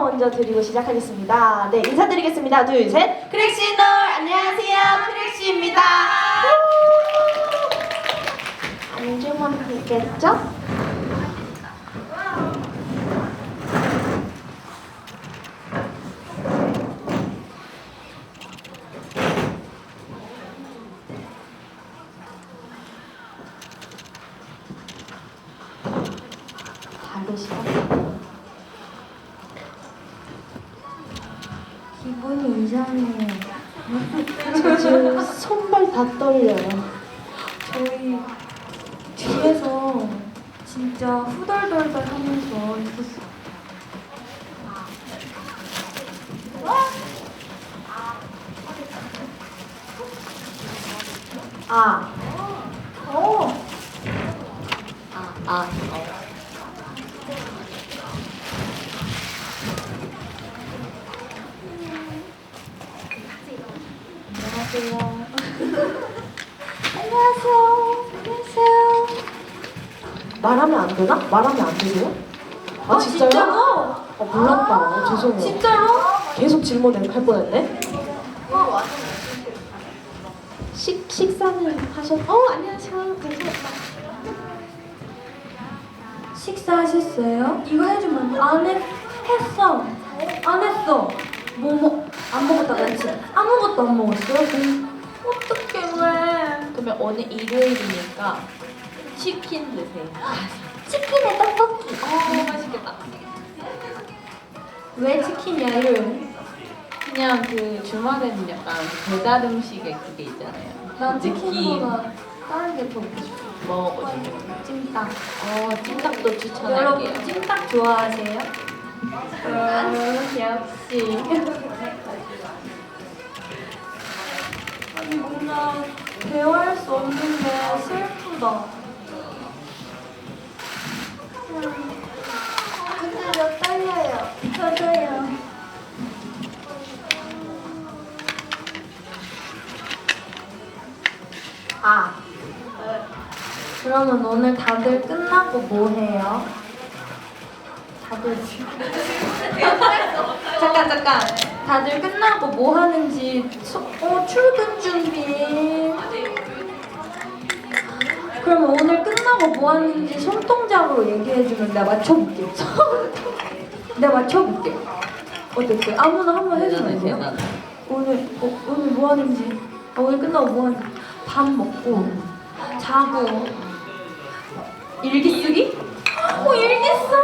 먼저 드리고 시작하겠습니다. 네, 인사드리겠습니다. 둘, 셋. 크랙시널 안녕하세요. 크랙시입니다. 안주만 있겠죠? 다르시죠? 기분이 이상해요. 저 지금 손발 다 떨려요. 저희 뒤에서 진짜 후덜덜덜 하면서 있었어요. 아, 어. 아, 아, 어. 안녕하세요. 안녕하세요. 안녕하세요. 말하면 안 되나? 말하면 안 되세요? 아, 아, 진짜요? 아, 몰랐다. 어, 죄송해요. 진짜로? 계속 질문할 뻔했네. 식 식사는 하셨? 어 안녕하세요. 식사하셨어요? 이거 해주면 안, 안 했, 했어. 안 했어. 뭐, 뭐, 안 먹었다 그랬지? 아무것도 안 먹었어요? 음. 어떡해, 왜? 그러면 오늘 일요일이니까 치킨 드세요. 치킨에 떡볶이. 어, 맛있겠다. 왜 치킨이야, 이름? 그냥 그 주말에는 약간 배달 음식에 그게 있잖아요. 난. 치킨보다 다른 게 더 먹고 싶어. 뭐? 찜닭. 어, 찜닭도 추천할게요. 여러분, 찜닭 좋아하세요? 어, 역시. 슬프다. 근데 저 떨려요. 저도요. 아. 그러면 오늘 다들 끝나고 뭐 해요? 다들 지금 잠깐 잠깐 다들 끝나고 뭐 하는지 소, 어 출근 준비 그러면 오늘 끝나고 뭐 하는지 손동작으로 얘기해주면 내가 맞춰볼게 내가 맞춰볼게 어떨게 아무나 한번 해주면 돼요? 오늘 어, 오늘 뭐 하는지 어, 오늘 끝나고 뭐 하는지 밥 먹고 자고 일기 쓰기? 어 일기 써!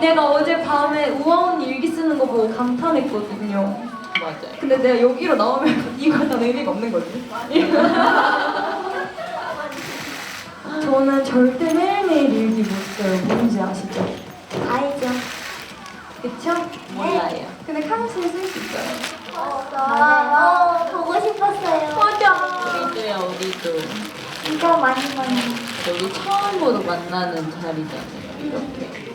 내가 어제 밤에 우아 언니 일기 쓰는 거 보고 감탄했거든요. 맞아요. 근데 내가 여기로 나오면 이거 다 의미가 없는 거지. 저는 절대 매일매일 일기 못 써요. 뭔지 아시죠? 알죠. 그쵸? 몰라요. 근데 캉스에 쓸수 있어요. 어, 보고 싶었어요. 맞아. 우리도요, 우리도. 이거 많이 많이. 우리 처음으로 만나는 자리잖아요. 이렇게.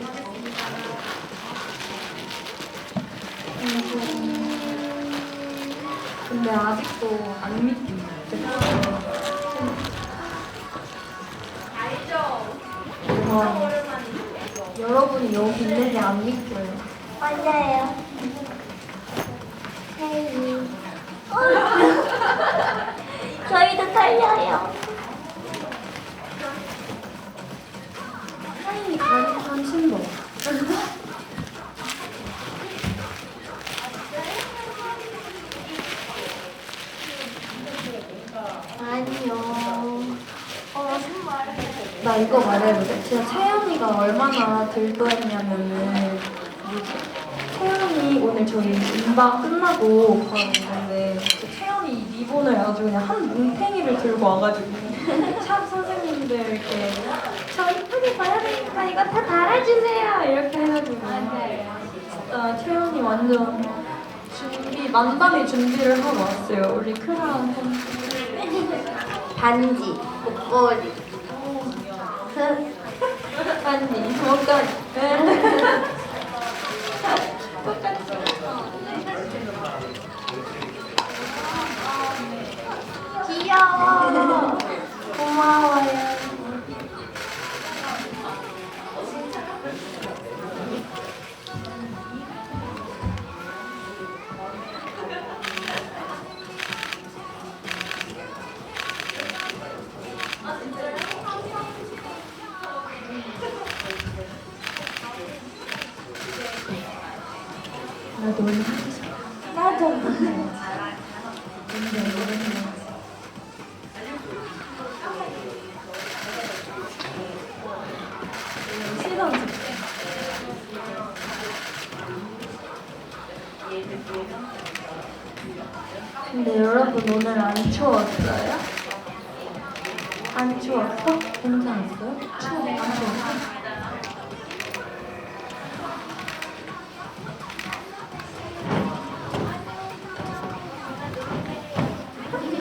근데 아직도 안 믿긴다. 와, 여러분이 여기 있는 게 안 믿겨요. 맞아요. 헬리. 저희도 떨려요. 하인이 간, 관심 봐. 아니요. 어, 정말. 나 이거 말해도 돼? 진짜 채연이가 얼마나 들떠했냐면은 채연이 오늘 저희 인방 끝나고 바로 오는데 채연이 리본을 아주 그냥 한 뭉탱이를 들고 와가지고 샵 선생님들 이렇게 저 이쁘게 봐야 되니까 이거 다 달아주세요 이렇게 해가지고 진짜 채연이 완전 준비 만반의 준비를 하고 왔어요 우리 크라운 반지, 목걸이. 아니 뭐까지 근데 여러분 오늘 안 추웠어요? 안 추웠어? 괜찮았어요? 추워. 안 추웠어?